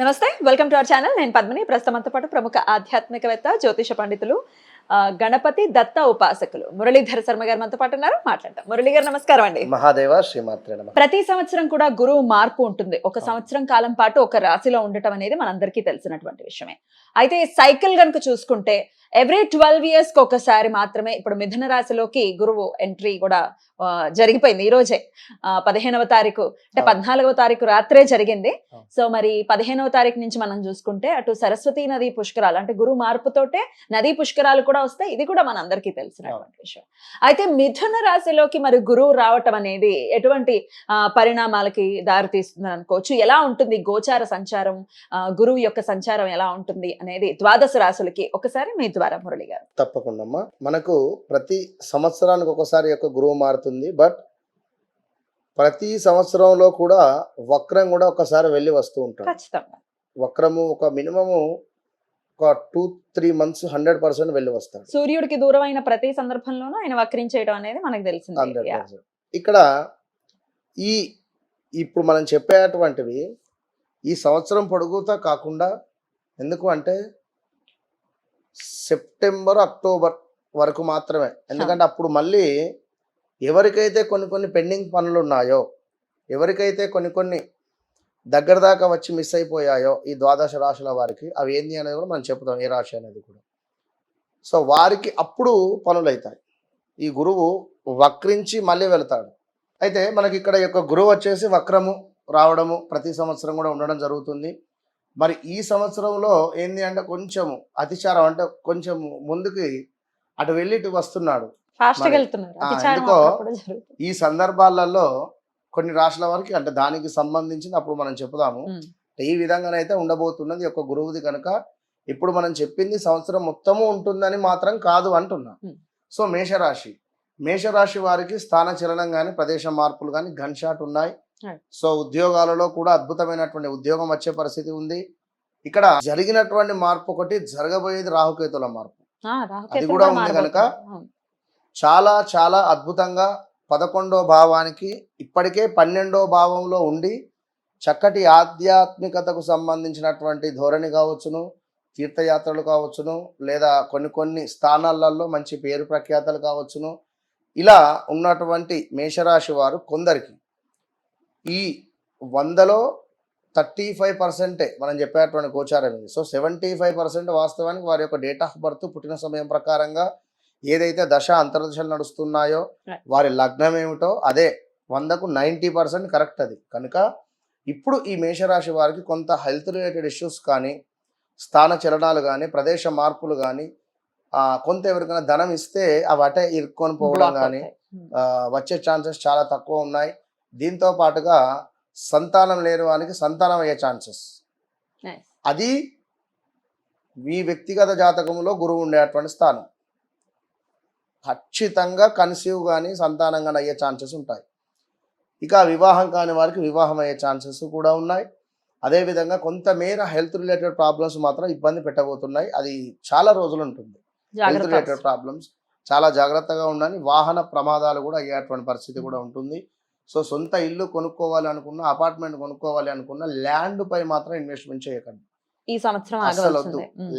నమస్తే welcome to our channel. నేను పద్మిని. ప్రస్తుతంతో పాటు ప్రముఖ ఆధ్యాత్మికవేత్త జ్యోతిష పండితులు గణపతి దత్త ఉపాసకులు మురళీధర్ శర్మ గారు మనతో పాటు ఉన్నారు. మాట్లాడతాం మురళి గారు నమస్కారం అండి. మహాదేవ శ్రీమాత్రే ప్రతి సంవత్సరం కూడా గురువు మార్పు ఉంటుంది. ఒక సంవత్సరం కాలం పాటు ఒక రాశిలో ఉండటం అనేది మనందరికీ తెలిసినటువంటి విషయమే. అయితే సైకిల్ కనుక చూసుకుంటే ఎవ్రీ ట్వెల్వ్ ఇయర్స్కి ఒకసారి మాత్రమే ఇప్పుడు మిథున రాశిలోకి గురువు ఎంట్రీ కూడా జరిగిపోయింది ఈ రోజే. పదిహేనవ తారీఖు అంటే. పద్నాలుగవ తారీఖు రాత్రే జరిగింది. సో మరి పదిహేనవ తారీఖు నుంచి మనం చూసుకుంటే అటు సరస్వతి నది పుష్కరాలు అంటే గురువు మార్పుతోటే నదీ పుష్కరాలు కూడా వస్తాయి. ఇది కూడా మనందరికీ తెలిసినటువంటి విషయం. అయితే మిథున రాశిలోకి మరి గురువు రావటం అనేది ఎటువంటి పరిణామాలకి దారితీస్తుంది అనుకోవచ్చు. ఎలా ఉంటుంది గోచార సంచారం? ఆ, గురువు యొక్క సంచారం ఎలా ఉంటుంది అనేది ద్వాదశ రాశులకి ఒకసారి మీ ద్వారా మురళి గారు. తప్పకుండా మనకు ప్రతి సంవత్సరానికి ఒకసారి యొక్క గురువు మారుతుంది బట్ ప్రతి సంవత్సరంలో కూడా వక్రం కూడా ఒకసారి వెళ్ళి వస్తూ ఖచ్చితంగా. వక్రము ఒక మినిమము ఒక two three months hundred percent వెళ్ళి వస్తాడు. సూర్యుడికి దూరమైన ప్రతి సందర్భంలోనూ ఆయన వక్రించేయడం అనేది మనకు తెలిసింది. ఇక్కడ ఈ ఇప్పుడు మనం చెప్పేటువంటివి ఈ సంవత్సరం పొడుగుతా కాకుండా ఎందుకు అంటే సెప్టెంబర్ అక్టోబర్ వరకు మాత్రమే. ఎందుకంటే అప్పుడు మళ్ళీ ఎవరికైతే కొన్ని కొన్ని పెండింగ్ పనులు ఉన్నాయో ఎవరికైతే కొన్ని కొన్ని దగ్గర దాకా వచ్చి మిస్ అయిపోయాయో ఈ ద్వాదశ రాశుల వారికి అవి ఏంది అనేది కూడా మనం చెప్తాం ఏ రాశి అనేది కూడా. సో వారికి అప్పుడు పనులు అవుతాయి ఈ గురువు వక్రించి మళ్ళీ వెళ్తాడు. అయితే మనకి ఇక్కడ యొక్క గురువు వచ్చేసి వక్రము రావడము ప్రతి సంవత్సరం కూడా ఉండడం జరుగుతుంది. మరి ఈ సంవత్సరంలో ఏంది అంటే కొంచెము అతిచారం అంటే కొంచెం ముందుకి అటు వెళ్ళి ఇటు వస్తున్నాడు. ఈ సందర్భాలలో కొన్ని రాష్ట్రాల వారికి అంటే దానికి సంబంధించింది అప్పుడు మనం చెప్దాము. ఈ విధంగానైతే ఉండబోతున్నది యొక్క గురువుది కనుక ఇప్పుడు మనం చెప్పింది సంవత్సరం మొత్తము ఉంటుందని మాత్రం కాదు అంటున్నా. సో మేషరాశి మేషరాశి వారికి స్థాన చలనం కానీ ప్రదేశ మార్పులు కానీ గన్ షాట్ ఉన్నాయి. సో ఉద్యోగాలలో కూడా అద్భుతమైనటువంటి ఉద్యోగం వచ్చే పరిస్థితి ఉంది ఇక్కడ జరిగినటువంటి మార్పు ఒకటి జరగబోయేది రాహుకేతుల మార్పు రాహుకేతువు కూడా ఉంది. కనుక. చాలా చాలా అద్భుతంగా పదకొండో భావానికి ఇప్పటికే పన్నెండో భావంలో ఉండి చక్కటి ఆధ్యాత్మికతకు సంబంధించినటువంటి ధోరణి కావచ్చును తీర్థయాత్రలు కావచ్చును లేదా కొన్ని కొన్ని స్థానాలలో మంచి పేరు ప్రఖ్యాతలు కావచ్చును. ఇలా ఉన్నటువంటి మేషరాశి వారు కొందరికి ఈ వందలో థర్టీ ఫైవ్ పర్సెంటే మనం చెప్పేటువంటి గోచారం ఇది. సో సెవెంటీ ఫైవ్ పర్సెంట్ వాస్తవానికి వారి యొక్క డేట్ ఆఫ్ బర్త్ పుట్టిన సమయం ప్రకారంగా ఏదైతే దశ అంతర్దశలు నడుస్తున్నాయో. వారి లగ్నం ఏమిటో అదే వందకు నైంటీ పర్సెంట్ కరెక్ట్ అది కనుక ఇప్పుడు ఈ మేషరాశి వారికి కొంత హెల్త్ రిలేటెడ్ ఇష్యూస్ కానీ స్థాన చలనాలు కానీ ప్రదేశ మార్పులు కానీ కొంత ఎవరికైనా ధనం ఇస్తే అవి అటే ఇరుక్కొని పోవడం కానీ. ఆ, వచ్చే ఛాన్సెస్ చాలా తక్కువ ఉన్నాయి దీంతో పాటుగా సంతానం లేని వారికి సంతానం అయ్యే ఛాన్సెస్. అది మీ వ్యక్తిగత జాతకంలో గురువు ఉండేటువంటి స్థానం ఖచ్చితంగా కన్సీవ్ కానీ సంతానం కానీ అయ్యే ఛాన్సెస్ ఉంటాయి. ఇక వివాహం కాని వారికి వివాహం అయ్యే ఛాన్సెస్ కూడా ఉన్నాయి. అదేవిధంగా కొంతమేర హెల్త్ రిలేటెడ్ ప్రాబ్లమ్స్ మాత్రం ఇబ్బంది పెట్టబోతున్నాయి. అది చాలా రోజులు ఉంటుంది. హెల్త్ రిలేటెడ్ ప్రాబ్లమ్స్ చాలా జాగ్రత్తగా ఉండాలి. వాహన ప్రమాదాలు కూడా అయ్యేటువంటి పరిస్థితి కూడా ఉంటుంది. సో సొంత ఇల్లు కొనుక్కోవాలి అనుకున్న అపార్ట్మెంట్ కొనుక్కోవాలి అనుకున్న ల్యాండ్ పై మాత్రం ఇన్వెస్ట్మెంట్ చేయకండి. ఈ సంవత్సరం అసలు.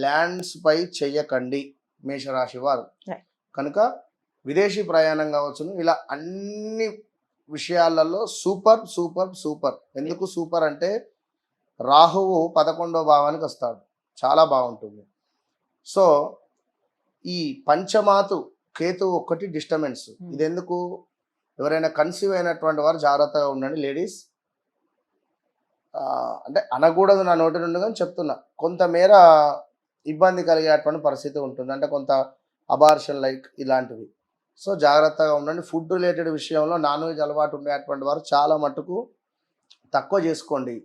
ల్యాండ్స్ పై చెయ్యకండి. మేషరాశి వారు. కనుక విదేశీ ప్రయాణం కావచ్చును. ఇలా అన్ని విషయాలలో సూపర్ సూపర్ సూపర్. ఎందుకు సూపర్ అంటే రాహువు పదకొండో భావానికి వస్తాడు. చాలా బాగుంటుంది. సో ఈ పంచమాతు కేతు ఒక్కటి డిస్టర్బెన్స్. Hmm. ఇది ఎందుకు ఎవరైనా కన్సీవ్ అయినటువంటి వారు జాగ్రత్తగా ఉండండి లేడీస్. అంటే అనకూడదు నా నోటి నుండి కానీ చెప్తున్నా. కొంతమేర ఇబ్బంది కలిగేటువంటి పరిస్థితి ఉంటుంది. అంటే కొంత అబార్షన్ లైక్ ఇలాంటివి. సో జాగ్రత్తగా ఉండండి. ఫుడ్ రిలేటెడ్ విషయంలో నాన్ వెజ్ అలవాటు ఉండేటువంటి వారు చాలా మటుకు తక్కువ చేసుకోండి.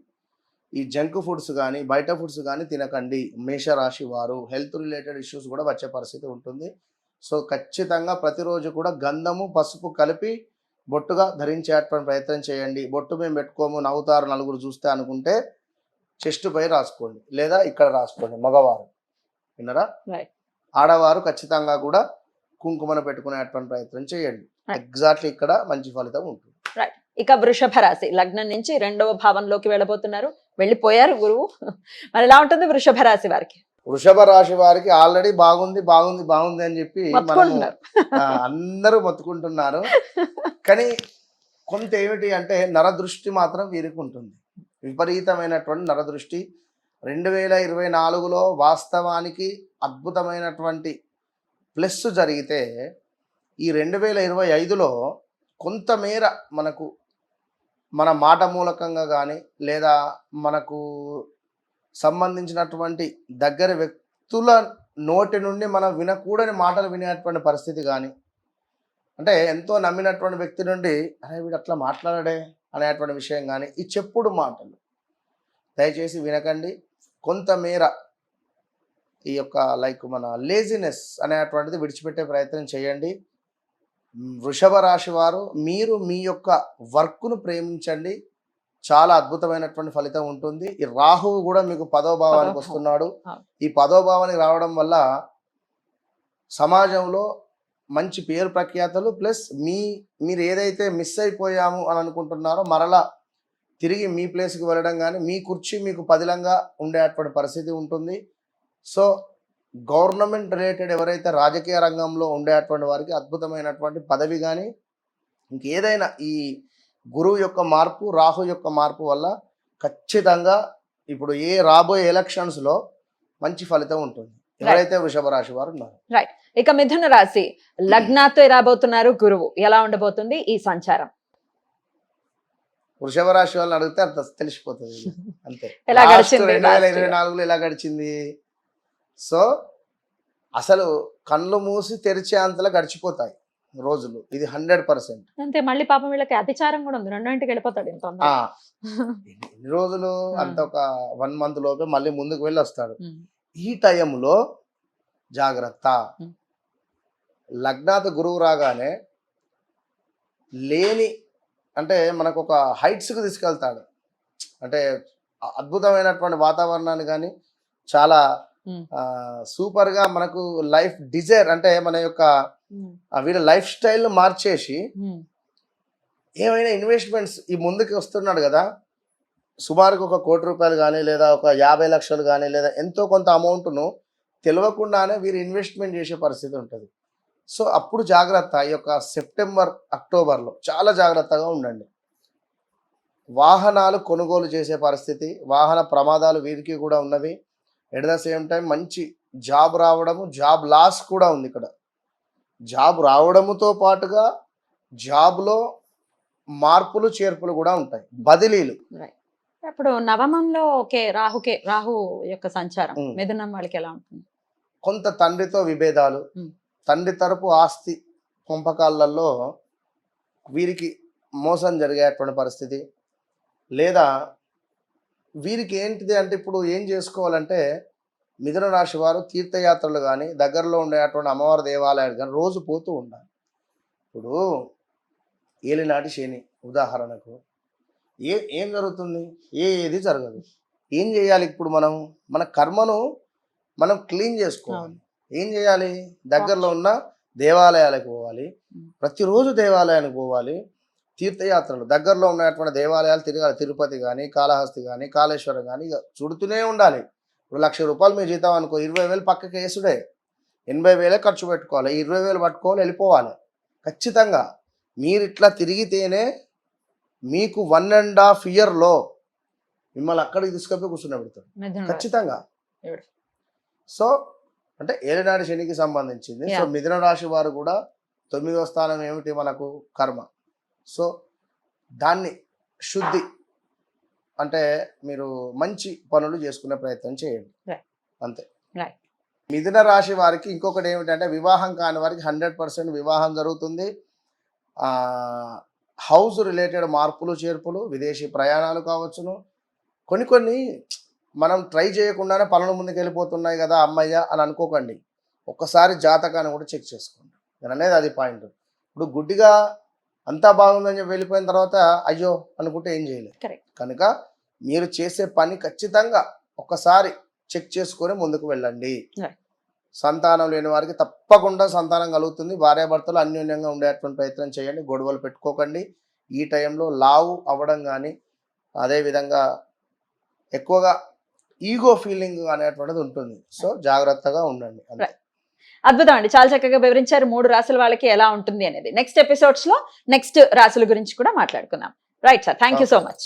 ఈ జంక్ ఫుడ్స్ కానీ బయట ఫుడ్స్ కానీ తినకండి. మేషరాశి వారు హెల్త్ రిలేటెడ్ ఇష్యూస్ కూడా వచ్చే పరిస్థితి ఉంటుంది. సో ఖచ్చితంగా ప్రతిరోజు కూడా గంధము పసుపు కలిపి బొట్టుగా ధరించేటువంటి ప్రయత్నం చేయండి. బొట్టు మేము పెట్టుకోము నవ్వుతారు నలుగురు చూస్తే అనుకుంటే చెస్ట్ పై రాసుకోండి. లేదా ఇక్కడ రాసుకోండి మగవారు. విన్నరా? Right. ఆడవారు ఖచ్చితంగా కూడా కుంకుమను పెట్టుకునేటువంటి ప్రయత్నం చేయండి. ఎగ్జాక్ట్లీ ఇక్కడ మంచి ఫలితం ఉంటుంది. ఇక వృషభ రాశి లగ్నం నుంచి రెండవ భావంలోకి వెళ్ళబోతున్నారు. వెళ్ళిపోయారు గురువు. మరి ఎలా ఉంటుంది వృషభ రాశి వారికి? వృషభ రాశి వారికి ఆల్రెడీ బాగుంది బాగుంది బాగుంది అని చెప్పి మనము అందరూ మొత్తుకుంటున్నారు. కానీ కొంత ఏమిటి అంటే నరదృష్టి మాత్రం వీరికి ఉంటుంది. విపరీతమైనటువంటి నరదృష్టి. రెండు వేల ఇరవై నాలుగులో వాస్తవానికి అద్భుతమైనటువంటి ప్లస్ జరిగితే ఈ రెండు వేల ఇరవై ఐదులో కొంతమేర మనకు మన మాట మూలకంగా కానీ లేదా మనకు సంబంధించినటువంటి దగ్గర వ్యక్తుల నోటి నుండి మనం వినకూడని మాటలు వినేటువంటి పరిస్థితి కానీ అంటే ఎంతో నమ్మినటువంటి వ్యక్తి నుండి అరే వీడు అట్లా మాట్లాడడే అనేటువంటి విషయం కానీ ఈ చెప్పుడు మాటలు. దయచేసి వినకండి. కొంతమేర ఈ యొక్క లైక్ మన లేజినెస్ అనేటువంటిది విడిచిపెట్టే ప్రయత్నం చేయండి. వృషభ రాశి వారు మీరు మీ యొక్క వర్క్ను ప్రేమించండి. చాలా అద్భుతమైనటువంటి ఫలితం ఉంటుంది. ఈ రాహువు కూడా మీకు పదో భావానికి వస్తున్నాడు. ఈ పదో భావానికి రావడం వల్ల సమాజంలో మంచి పేరు ప్రఖ్యాతలు ప్లస్ మీ మీరు ఏదైతే మిస్ అయిపోయాము అని అనుకుంటున్నారో మరలా తిరిగి మీ ప్లేస్కి వెళ్ళడం కానీ మీ కుర్చీ మీకు పదిలంగా ఉండేటువంటి పరిస్థితి ఉంటుంది. సో గవర్నమెంట్ రిలేటెడ్ ఎవరైతే రాజకీయ రంగంలో ఉండేటువంటి వారికి అద్భుతమైనటువంటి పదవి కానీ ఇంకేదైనా ఈ గురువు యొక్క మార్పు రాహు యొక్క మార్పు వల్ల ఖచ్చితంగా ఇప్పుడు ఏ రాబోయే ఎలక్షన్స్లో మంచి ఫలితం ఉంటుంది. ఎవరైతే వృషభ రాశి వారు ఉన్నారు. ఇక మిథున రాశి లగ్నాతో రాబోతున్నారు గురువు. ఎలా ఉండబోతుంది? ఈ సంచారం. వృషభ రాశి వాళ్ళని అడిగితే అంత తెలిసిపోతుంది. అంతే. ఎలా గడిచింది? రెండు వేల ఇరవై? నాలుగులో ఎలా గడిచింది? సో అసలు కళ్ళు మూసి తెరిచే అంతలా గడిచిపోతాయి రోజులు. ఇది హండ్రెడ్ పర్సెంట్. అంతే మళ్ళీ పాపం వీళ్ళకి అతిచారం కూడా ఉంది. రెండింటికి వెళ్ళిపోతాడు. ఎన్ని రోజులు? అంత ఒక వన్ మంత్ లోపే మళ్ళీ ముందుకు వెళ్ళి వస్తాడు. ఈ టైంలో జాగ్రత్త. లగ్నాథ గురువు రాగానే లేని అంటే మనకు ఒక హైట్స్కి తీసుకెళ్తాడు. అంటే అద్భుతమైనటువంటి వాతావరణాన్ని కానీ చాలా ఉమ్. ఆ, సూపర్గా మనకు లైఫ్ డిజైర్ అంటే మన యొక్క వీళ్ళ లైఫ్ స్టైల్ను మార్చేసి. ఏమైనా ఇన్వెస్ట్మెంట్స్ ఈ ముందుకు వస్తున్నాడు కదా సుమారుగా ఒక కోటి రూపాయలు కానీ లేదా ఒక యాభై లక్షలు కానీ లేదా ఎంతో కొంత అమౌంట్ను తెలియకుండానే వీరు ఇన్వెస్ట్మెంట్ చేసే పరిస్థితి ఉంటుంది సో అప్పుడు జాగ్రత్త ఈ యొక్క సెప్టెంబర్ అక్టోబర్లో చాలా జాగ్రత్తగా ఉండండి వాహనాలు కొనుగోలు చేసే పరిస్థితి వాహన ప్రమాదాలు వీరికి కూడా ఉన్నవి ఎట్ ద సేమ్ టైం మంచి జాబ్ రావడము జాబ్ లాస్ కూడా ఉంది ఇక్కడ. జాబ్ రావడముతో పాటుగా జాబ్లో మార్పులు చేర్పులు కూడా ఉంటాయి. బదిలీలు. అప్పుడు నవమంలో ఓకే రాహుకే రాహు యొక్క సంచారం. ఉమ్. మిథునం వాళ్ళకి ఎలా ఉంటుంది? కొంత తండ్రితో విభేదాలు. ఉమ్. తండ్రి తరపు ఆస్తి పంపకాలలో వీరికి మోసం జరిగేటువంటి పరిస్థితి. లేదా వీరికి ఏంటిది అంటే ఇప్పుడు ఏం చేసుకోవాలంటే మిథున రాశి వారు తీర్థయాత్రలు కానీ దగ్గరలో ఉండేటువంటి అమ్మవారి దేవాలయాలు కానీ రోజు పోతూ ఉండాలి. ఇప్పుడు ఏలినాటి శని ఉదాహరణకు. ఏ ఏం జరుగుతుంది? ఏది జరగదు. ఏం చేయాలి ఇప్పుడు మనం? మన కర్మను మనం క్లీన్ చేసుకోవాలి. ఏం చేయాలి? దగ్గరలో ఉన్న దేవాలయాలకు పోవాలి. ప్రతిరోజు దేవాలయానికి పోవాలి. తీర్థయాత్రలు. దగ్గరలో ఉన్నటువంటి దేవాలయాలు తిరగాలి. తిరుపతి కానీ కాళహస్తి కానీ కాళేశ్వరం కానీ ఇక చుడుతూనే ఉండాలి. ఇప్పుడు లక్ష రూపాయలు మీ జీతం అనుకో ఇరవై వేలు పక్కకి వేసుడే. ఎనభై వేలే ఖర్చు పెట్టుకోవాలి. ఇరవై వేలు పట్టుకోవాలి వెళ్ళిపోవాలి. ఖచ్చితంగా మీరు ఇట్లా తిరిగితేనే మీకు వన్ అండ్ హాఫ్ ఇయర్లో మిమ్మల్ని అక్కడికి తీసుకొని కూర్చుని రాశి. ఖచ్చితంగా. సో అంటే ఏలినాటి శనికి సంబంధించింది. సో. మిథున రాశి వారు కూడా తొమ్మిదో స్థానం ఏమిటి మనకు? కర్మ. సో దాన్ని శుద్ధి అంటే మీరు మంచి పనులు చేసుకునే ప్రయత్నం చేయండి. అంతే. మిథున రాశి వారికి ఇంకొకటి ఏమిటంటే వివాహం కాని వారికి హండ్రెడ్ పర్సెంట్ వివాహం జరుగుతుంది. హౌస్ రిలేటెడ్ మార్పులు చేర్పులు విదేశీ ప్రయాణాలు కావచ్చును. కొన్ని కొన్ని మనం ట్రై చేయకుండానే పనులు ముందుకు వెళ్ళిపోతున్నాయి కదా అమ్మయ్య అని అనుకోకండి. ఒక్కసారి జాతకాన్ని కూడా చెక్ చేసుకోండి. నేను అనేది అది పాయింట్. ఇప్పుడు గుడ్డిగా అంతా బాగుందని చెప్పి వెళ్ళిపోయిన తర్వాత అయ్యో అనుకుంటే ఏం చేయలేదు. కనుక మీరు చేసే పని ఖచ్చితంగా ఒక్కసారి చెక్ చేసుకొని ముందుకు వెళ్ళండి. సంతానం లేని వారికి తప్పకుండా సంతానం కలుగుతుంది. భార్యాభర్తలు అన్యోన్యంగా ఉండేటువంటి ప్రయత్నం చేయండి. గొడవలు పెట్టుకోకండి. ఈ టైంలో లావు అవ్వడం కానీ అదేవిధంగా ఎక్కువగా ఈగో ఫీలింగ్ అనేటువంటిది ఉంటుంది. సో జాగ్రత్తగా ఉండండి. అంతే. అద్భుతం అండి. చాలా చక్కగా వివరించారు. మూడు రాసుల వాళ్ళకి ఎలా ఉంటుంది అనేది. నెక్స్ట్ ఎపిసోడ్స్లో నెక్స్ట్ రాసుల గురించి కూడా మాట్లాడుకుందాం. Right sir thank you so. Much